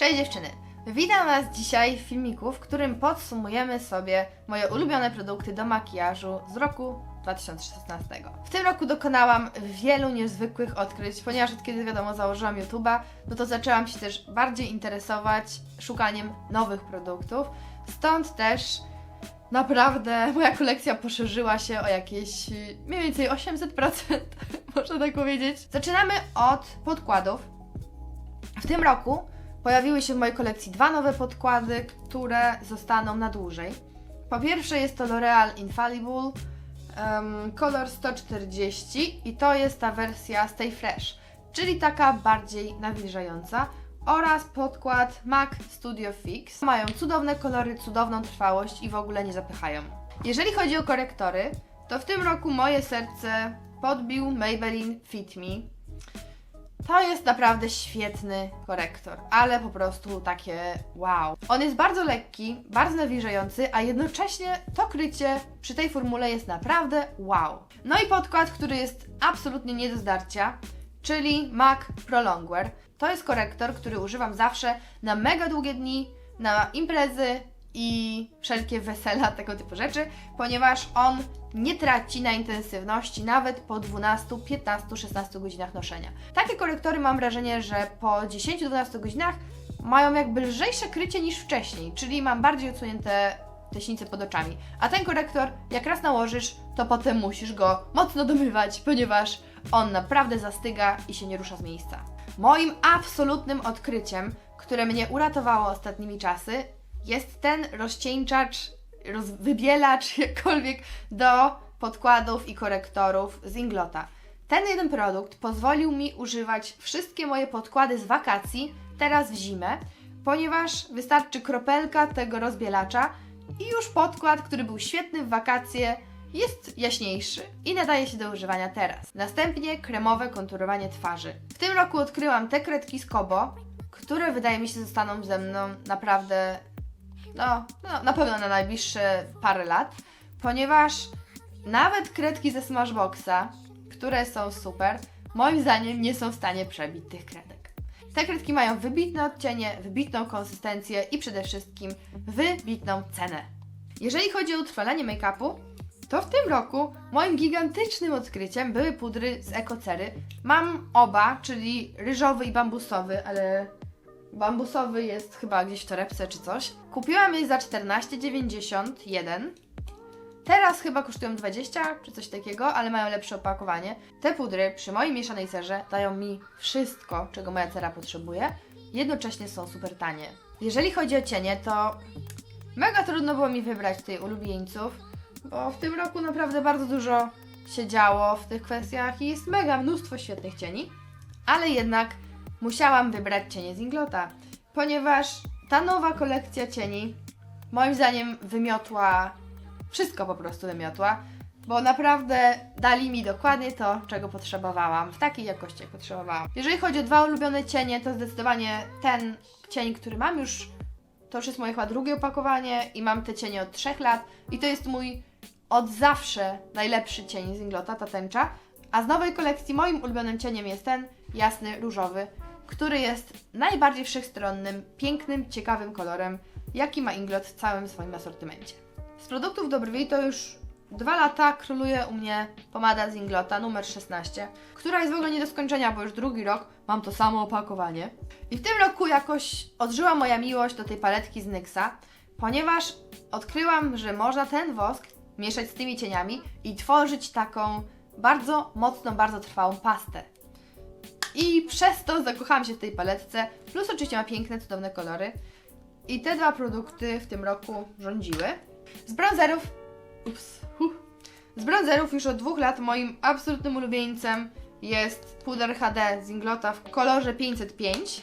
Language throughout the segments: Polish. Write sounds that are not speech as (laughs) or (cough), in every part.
Cześć dziewczyny! Witam Was dzisiaj w filmiku, w którym podsumujemy sobie moje ulubione produkty do makijażu z roku 2016. W tym roku dokonałam wielu niezwykłych odkryć, ponieważ od kiedy wiadomo założyłam YouTube'a, no to zaczęłam się też bardziej interesować szukaniem nowych produktów. Stąd też naprawdę moja kolekcja poszerzyła się o jakieś mniej więcej 800%, (laughs) można tak powiedzieć. Zaczynamy od podkładów. W tym roku pojawiły się w mojej kolekcji dwa nowe podkłady, które zostaną na dłużej. Po pierwsze jest to L'Oreal Infallible um, Color 140 i to jest ta wersja Stay Fresh, czyli taka bardziej nawilżająca oraz podkład MAC Studio Fix. Mają cudowne kolory, cudowną trwałość i w ogóle nie zapychają. Jeżeli chodzi o korektory, to w tym roku moje serce podbił Maybelline Fit Me. To jest naprawdę świetny korektor, ale po prostu takie wow. On jest bardzo lekki, bardzo nawilżający, a jednocześnie to krycie przy tej formule jest naprawdę wow. No i podkład, który jest absolutnie nie do zdarcia, czyli MAC Pro Longwear. To jest korektor, który używam zawsze na mega długie dni, na imprezy i wszelkie wesela, tego typu rzeczy, ponieważ on nie traci na intensywności nawet po 12, 15, 16 godzinach noszenia. Takie korektory mam wrażenie, że po 10-12 godzinach mają jakby lżejsze krycie niż wcześniej, czyli mam bardziej odsunięte teśnice pod oczami. A ten korektor, jak raz nałożysz, to potem musisz go mocno domywać, ponieważ on naprawdę zastyga i się nie rusza z miejsca. Moim absolutnym odkryciem, które mnie uratowało ostatnimi czasy, jest ten rozcieńczacz, roz, wybielacz, (laughs) jakkolwiek, do podkładów i korektorów z Inglota. Ten jeden produkt pozwolił mi używać wszystkie moje podkłady z wakacji teraz w zimę, ponieważ wystarczy kropelka tego rozbielacza i już podkład, który był świetny w wakacje, jest jaśniejszy i nadaje się do używania teraz. Następnie kremowe konturowanie twarzy. W tym roku odkryłam te kredki z Kobo, które wydaje mi się zostaną ze mną naprawdę no, no na pewno na najbliższe parę lat, ponieważ nawet kredki ze Smashboxa, które są super, moim zdaniem nie są w stanie przebić tych kredek. Te kredki mają wybitne odcienie, wybitną konsystencję i przede wszystkim wybitną cenę. Jeżeli chodzi o utrwalanie make-upu, to w tym roku moim gigantycznym odkryciem były pudry z Ekocery. Mam oba, czyli ryżowy i bambusowy, ale Bambusowy jest chyba gdzieś w torebce czy coś. Kupiłam je za 14,91. Teraz chyba kosztują 20 czy coś takiego, ale mają lepsze opakowanie. Te pudry przy mojej mieszanej cerze dają mi wszystko, czego moja cera potrzebuje. Jednocześnie są super tanie. Jeżeli chodzi o cienie, to mega trudno było mi wybrać tutaj ulubieńców, bo w tym roku naprawdę bardzo dużo się działo w tych kwestiach i jest mega mnóstwo świetnych cieni, ale jednak musiałam wybrać cienie z Inglota, ponieważ ta nowa kolekcja cieni moim zdaniem wymiotła, wszystko po prostu wymiotła, bo naprawdę dali mi dokładnie to, czego potrzebowałam, w takiej jakości, jak potrzebowałam. Jeżeli chodzi o dwa ulubione cienie, to zdecydowanie ten cień, który mam już, to już jest moje chyba drugie opakowanie i mam te cienie od 3 lat i to jest mój od zawsze najlepszy cień z Inglota, ta tęcza. A z nowej kolekcji moim ulubionym cieniem jest ten jasny, różowy, który jest najbardziej wszechstronnym, pięknym, ciekawym kolorem, jaki ma Inglot w całym swoim asortymencie. Z produktów do brwi to już dwa lata króluje u mnie pomada z Inglota numer 16, która jest w ogóle nie do skończenia, bo już drugi rok mam to samo opakowanie. I w tym roku jakoś odżyła moja miłość do tej paletki z NYXa, ponieważ odkryłam, że można ten wosk mieszać z tymi cieniami i tworzyć taką bardzo mocną, bardzo trwałą pastę. I przez to zakochałam się w tej paletce. Plus oczywiście ma piękne, cudowne kolory. I te dwa produkty w tym roku rządziły. Z bronzerów... Ups. Huh. Z bronzerów już od dwóch lat moim absolutnym ulubieńcem jest puder HD z Inglota w kolorze 505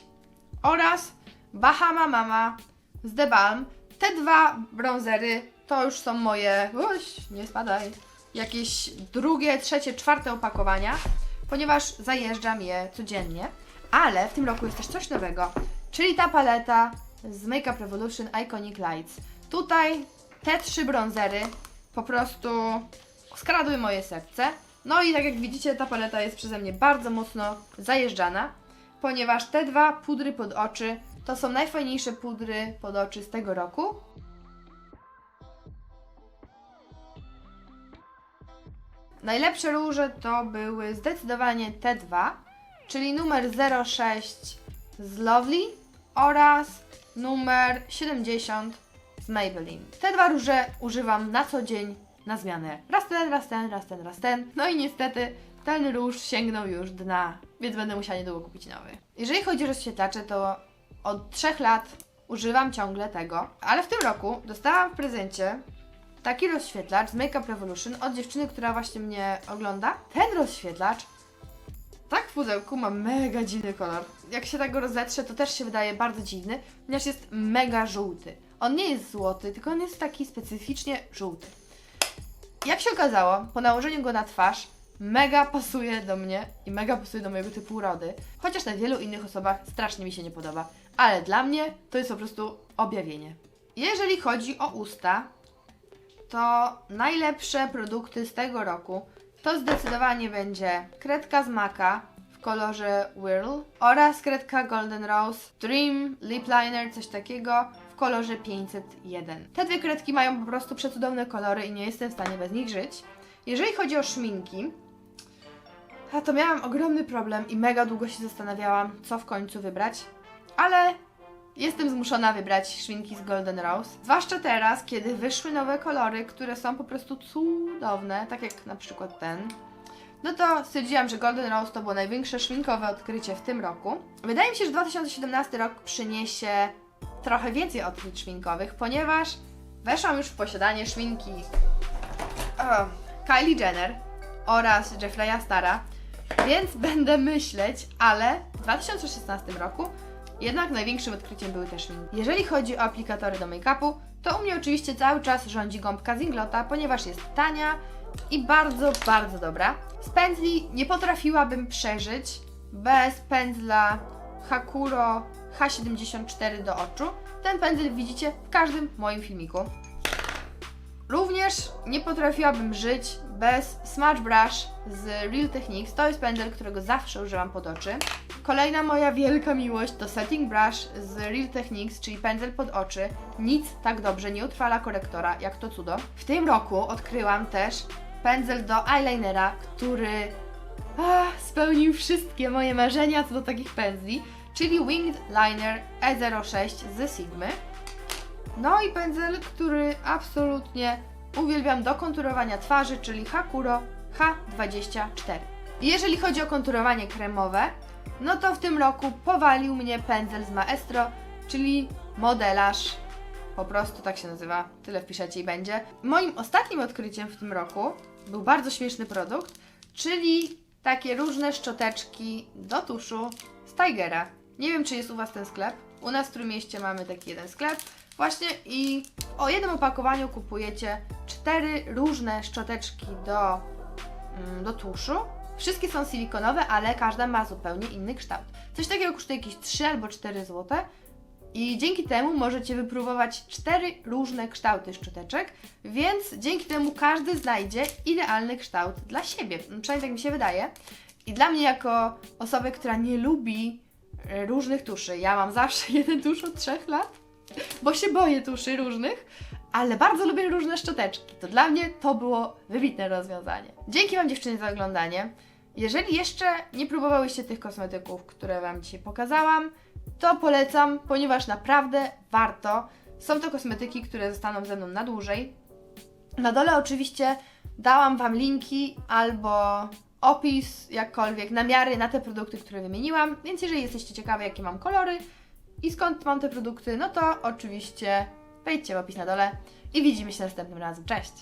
oraz Bahama Mama z The Balm. Te dwa bronzery to już są moje... Uś, nie spadaj. Jakieś drugie, trzecie, czwarte opakowania ponieważ zajeżdżam je codziennie. Ale w tym roku jest też coś nowego, czyli ta paleta z Makeup Revolution Iconic Lights. Tutaj te trzy bronzery po prostu skradły moje serce. No i tak jak widzicie, ta paleta jest przeze mnie bardzo mocno zajeżdżana, ponieważ te dwa pudry pod oczy To są najfajniejsze pudry pod oczy z tego roku. Najlepsze róże to były zdecydowanie te dwa, czyli numer 06 z Lovely oraz numer 70 z Maybelline. Te dwa róże używam na co dzień na zmianę. Raz ten, raz ten, raz ten, raz ten. No i niestety ten róż sięgnął już dna, więc będę musiała niedługo kupić nowy. Jeżeli chodzi o rozświetlacze, to od 3 lat używam ciągle tego, ale w tym roku dostałam w prezencie taki rozświetlacz z Makeup Revolution od dziewczyny, która właśnie mnie ogląda. Ten rozświetlacz tak w pudełku ma mega dziwny kolor. Jak się tak go rozetrze, to też się wydaje bardzo dziwny, ponieważ jest mega żółty. On nie jest złoty, tylko on jest taki specyficznie żółty. Jak się okazało, po nałożeniu go na twarz, mega pasuje do mnie i mega pasuje do mojego typu urody. Chociaż na wielu innych osobach strasznie mi się nie podoba. Ale dla mnie to jest po prostu objawienie. Jeżeli chodzi o usta, to najlepsze produkty z tego roku to zdecydowanie będzie kredka z Maka w kolorze Whirl oraz kredka Golden Rose Dream Lip Liner, coś takiego w kolorze 501. Te dwie kredki mają po prostu przecudowne kolory i nie jestem w stanie bez nich żyć. Jeżeli chodzi o szminki, to miałam ogromny problem i mega długo się zastanawiałam, co w końcu wybrać, ale jestem zmuszona wybrać szminki z Golden Rose. Zwłaszcza teraz, kiedy wyszły nowe kolory, które są po prostu cudowne, tak jak na przykład ten. No to stwierdziłam, że Golden Rose to było największe szminkowe odkrycie w tym roku. Wydaje mi się, że 2017 rok przyniesie trochę więcej odkryć szminkowych, ponieważ weszłam już w posiadanie szminki Kylie Jenner oraz Jeffrey'a Stara, więc będę myśleć, ale w 2016 roku jednak największym odkryciem były te szminki. Jeżeli chodzi o aplikatory do make-upu, to u mnie oczywiście cały czas rządzi gąbka Zinglota, ponieważ jest tania i bardzo, bardzo dobra. Z pędzli nie potrafiłabym przeżyć bez pędzla Hakuro H74 do oczu. Ten pędzel widzicie w każdym moim filmiku. Również nie potrafiłabym żyć bez Smudge Brush z Real Techniques. To jest pędzel, którego zawsze używam pod oczy. Kolejna moja wielka miłość to Setting Brush z Real Techniques, czyli pędzel pod oczy. Nic tak dobrze nie utrwala korektora jak to cudo. W tym roku odkryłam też pędzel do eyelinera, który ah, spełnił wszystkie moje marzenia co do takich pędzli, czyli Winged Liner E06 ze Sigmy. No i pędzel, który absolutnie uwielbiam do konturowania twarzy, czyli Hakuro H24. Jeżeli chodzi o konturowanie kremowe, no to w tym roku powalił mnie pędzel z Maestro, czyli modelarz. Po prostu tak się nazywa, tyle wpiszecie i będzie. Moim ostatnim odkryciem w tym roku był bardzo śmieszny produkt, czyli takie różne szczoteczki do tuszu z Tigera. Nie wiem, czy jest u Was ten sklep. U nas w Trójmieście mamy taki jeden sklep. Właśnie i o jednym opakowaniu kupujecie cztery różne szczoteczki do, mm, do tuszu. Wszystkie są silikonowe, ale każda ma zupełnie inny kształt. Coś takiego kosztuje jakieś 3 albo 4 zł. I dzięki temu możecie wypróbować cztery różne kształty szczoteczek, więc dzięki temu każdy znajdzie idealny kształt dla siebie. Przynajmniej tak mi się wydaje. I dla mnie, jako osoby, która nie lubi e, różnych tuszy, ja mam zawsze (laughs) jeden tusz od 3 lat, bo się boję tuszy różnych, ale bardzo lubię różne szczoteczki. To dla mnie to było wybitne rozwiązanie. Dzięki Wam dziewczyny za oglądanie. Jeżeli jeszcze nie próbowałyście tych kosmetyków, które Wam dzisiaj pokazałam, to polecam, ponieważ naprawdę warto. Są to kosmetyki, które zostaną ze mną na dłużej. Na dole oczywiście dałam Wam linki albo opis, jakkolwiek, namiary na te produkty, które wymieniłam, więc jeżeli jesteście ciekawi, jakie mam kolory i skąd mam te produkty, no to oczywiście wejdźcie w opis na dole i widzimy się następnym razem. Cześć!